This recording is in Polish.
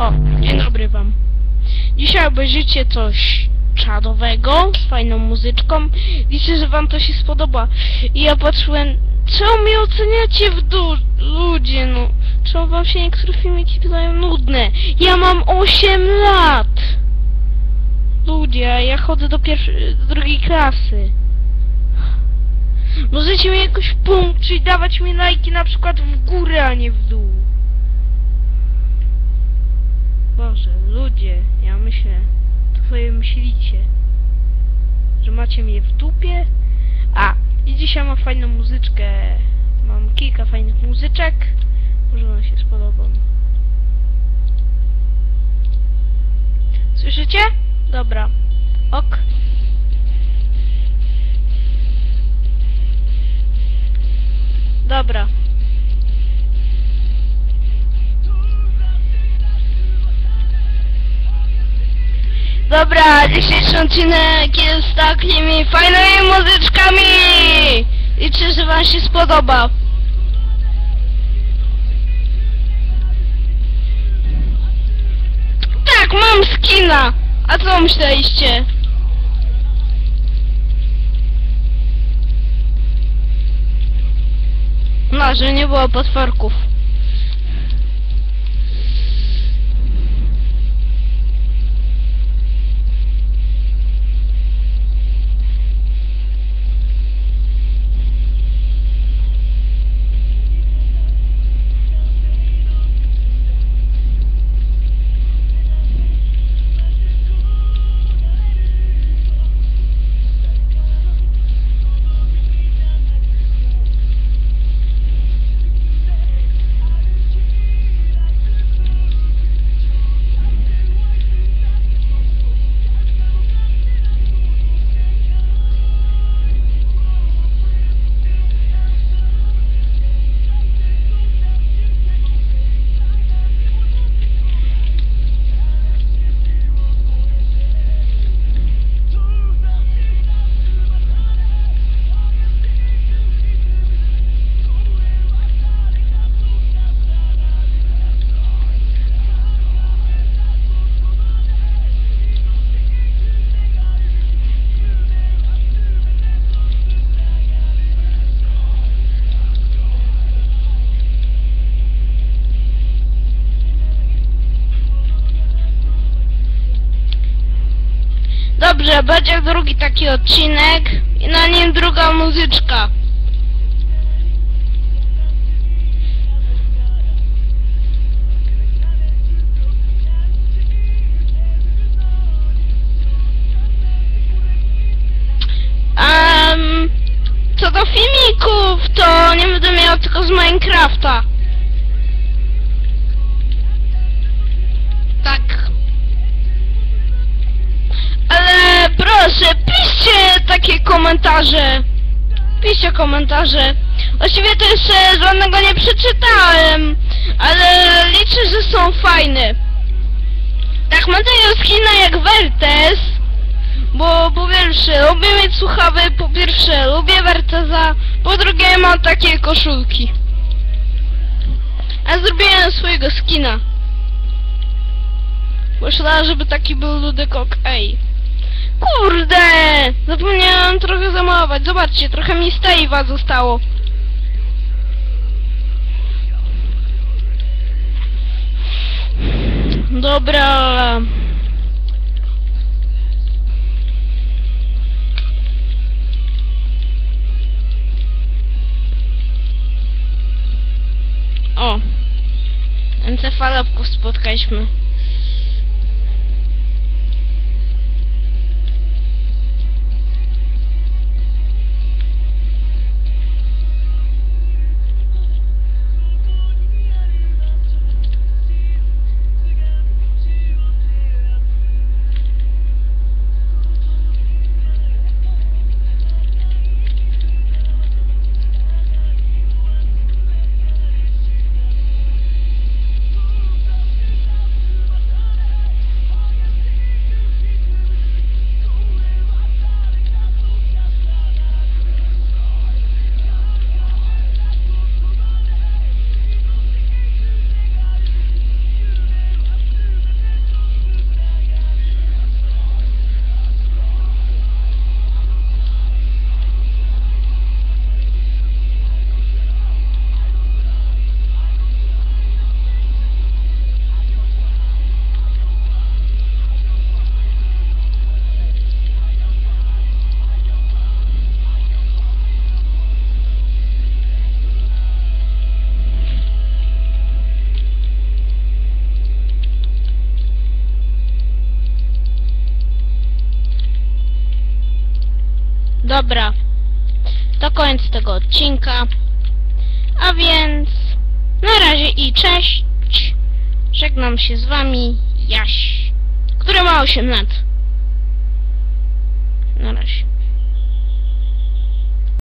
O, dzień dobry wam. Dzisiaj obejrzycie coś czadowego, z fajną muzyczką. Liczę, że wam to się spodoba. I ja patrzyłem, czemu mnie oceniacie w dół, ludzie, no. Czemu wam się niektóre filmiki wydają nudne? Ja mam 8 lat! Ludzie, a ja chodzę do pierwszej, do drugiej klasy. Możecie mi jakoś punkt, czyli dawać mi lajki na przykład w górę, a nie w dół. Boże, ludzie, ja myślę, co wy myślicie? Że macie mnie w dupie? A, i dzisiaj mam fajną muzyczkę. Mam kilka fajnych muzyczek. Może one się spodoba. Słyszycie? Dobra. Ok. Dobra. Dobra, dzisiejszy odcinek jest takimi fajnymi muzyczkami! Liczę, że wam się spodoba. Tak, mam skina! A co myśleliście? No, że nie było potworków. Dobrze, będzie drugi taki odcinek i na nim druga muzyczka. Um, co do filmików, to nie będę miał tylko z Minecrafta. Takie komentarze. Piszcie komentarze. Właściwie to jeszcze żadnego nie przeczytałem, ale liczę, że są fajne. Tak, mam takiego skina jak Vertes, bo po pierwsze lubię mieć słuchawy, po pierwsze lubię Verteza, po drugie mam takie koszulki. A zrobiłem swojego skina. Myślałem, żeby taki był Ludekok, ej. Kurde! Zapomniałem trochę zamalować. Zobaczcie, trochę mi Steve'a zostało. Dobra. O. Encefalopków spotkaliśmy. Dobra. To koniec tego odcinka. A więc na razie i cześć. Żegnam się z wami Jaś, który ma 8 lat. Na razie.